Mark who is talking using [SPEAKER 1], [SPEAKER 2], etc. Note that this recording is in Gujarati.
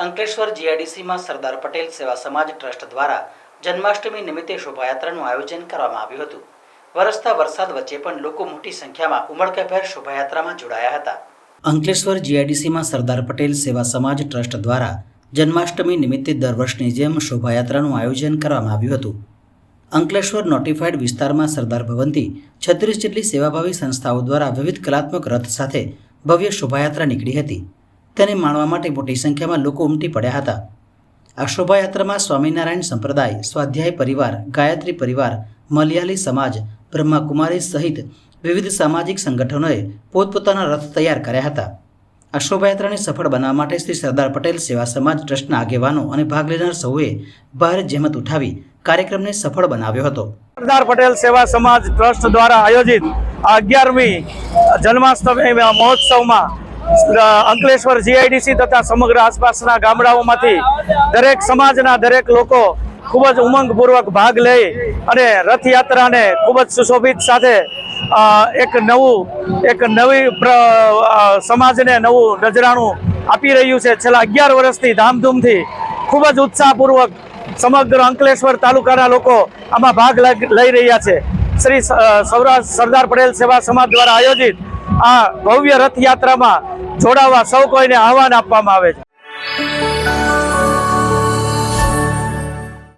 [SPEAKER 1] અંકલેશ્વર જીઆઈડીસીમાં સરદાર પટેલ સેવા સમાજ ટ્રસ્ટ દ્વારા જન્માષ્ટમી નિમિત્તે શોભાયાત્રાનું આયોજન કરવામાં આવ્યું હતું. વરસતા વરસાદ વચ્ચે પણ લોકો મોટી સંખ્યામાં ઉમળકાભેર શોભાયાત્રામાં જોડાયા હતા. અંકલેશ્વર જીઆઈડીસીમાં સરદાર પટેલ સેવા સમાજ ટ્રસ્ટ દ્વારા જન્માષ્ટમી નિમિત્તે દર વર્ષની જેમ શોભાયાત્રાનું આયોજન કરવામાં આવ્યું હતું. અંકલેશ્વર નોટિફાઈડ વિસ્તારમાં સરદાર ભવનથી છત્રીસ જેટલી સેવાભાવી સંસ્થાઓ દ્વારા વિવિધ કલાત્મક રથ સાથે ભવ્ય શોભાયાત્રા નીકળી હતી. તેને માણવા માટે મોટી સંખ્યામાં લોકો ઉમટી પડ્યા હતા. આ શોભાયાત્રામાં સ્વામિનારાયણ સંપ્રદાય, સ્વાધ્યાય પરિવાર, ગાયત્રી પરિવાર, મલયાલી સમાજ, બ્રહ્માકુમારી સહિત વિવિધ સામાજિક સંગઠનોએ પોતપોતાના રથ તૈયાર કર્યા હતા. આ શોભાયાત્રાને સફળ બનાવવા માટે શ્રી સરદાર પટેલ સેવા સમાજ ટ્રસ્ટના આગેવાનો અને ભાગ લેનાર સૌએ ભારે જહેમત ઉઠાવી કાર્યક્રમને સફળ બનાવ્યો હતો.
[SPEAKER 2] સરદાર પટેલ સેવા સમાજ ટ્રસ્ટ દ્વારા આયોજિત અગિયારમી જન્માષ્ટમી મહોત્સવમાં અંકલેશ્વર જીઆઈડીસી તથા સમગ્ર આસપાસના ગામડાઓમાંથી દરેક સમાજના દરેક લોકો ખૂબ જ ઉમંગપૂર્વક ભાગ લઈ અને રથયાત્રાને ખૂબ જ સુશોભિત સાથે એક નવું, એક નવી સમાજને નવું નજરાણું આપી રહ્યું છે. છેલ્લા અગિયાર વર્ષથી ધામધૂમથી ખૂબ જ ઉત્સાહપૂર્વક સમગ્ર અંકલેશ્વર તાલુકાના લોકો આમાં ભાગ લઈ રહ્યા છે. શ્રી સૌરાષ્ટ્ર સરદાર પટેલ સેવા સમાજ દ્વારા આયોજિત આ ભવ્ય રથયાત્રામાં જોડાવા સૌ કોઈને આહવાન આપવામાં આવે છે.